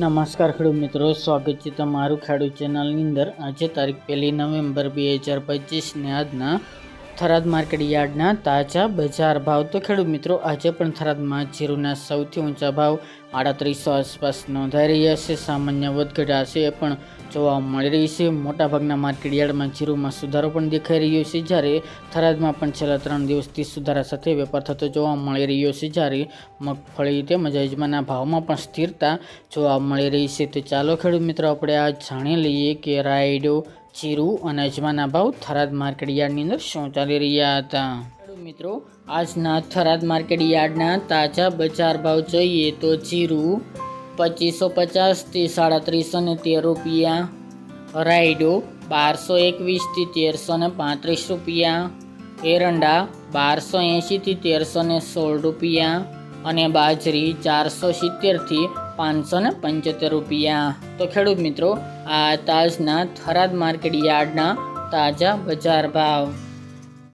નમસ્કાર ખેડૂત મિત્રો, સ્વાગત છે તમારું ખેડૂત ચેનલની અંદર. આજે તારીખ પહેલી નવેમ્બર બે હજાર પચીસને આજના થરાદ માર્કેટ યાર્ડના તાજા બજાર ભાવ. તો ખેડૂત મિત્રો, આજે પણ થરાદમાં જીરુના સૌથી ઊંચા ભાવ આડત્રીસો આસપાસ નોંધાઈ રહ્યા છે. સામાન્ય વધઘટ છે એ પણ જોવા મળી રહી છે. મોટાભાગના માર્કેટ યાર્ડમાં જીરુમાં સુધારો પણ દેખાઈ રહ્યો છે. જ્યારે થરાદમાં પણ છેલ્લા ત્રણ દિવસથી સુધારા સાથે વેપાર થતો જોવા મળી રહ્યો છે. જ્યારે મગફળી તેમજ અજમાના ભાવમાં પણ સ્થિરતા જોવા મળી રહી છે. તો ચાલો ખેડૂત મિત્રો, આપણે આ જાણી લઈએ કે રાયડો, જીરું અને અજમાના ભાવ થરાદ માર્કેટ યાર્ડની અંદર શું ચાલી રહ્યા હતા? મિત્રો, આજના થરાદ માર્કેટ યાર્ડના તાજા બજાર ભાવ જોઈએ તો જીરું પચીસો પચાસથી સાડત્રીસો ને તેર રૂપિયા. રાયડો બારસો એકવીસથી તેરસો ને પાંત્રીસ રૂપિયા. એરંડા બારસો એંશીથી તેરસો ને સોળ રૂપિયા. અને બાજરી ચારસો સિત્તેરથી પાંચસો ને પંચોતેર રૂપિયા. તો ખેડૂત મિત્રો, આ તાજના થરાદ માર્કેટ યાર્ડના તાજા બજાર ભાવ.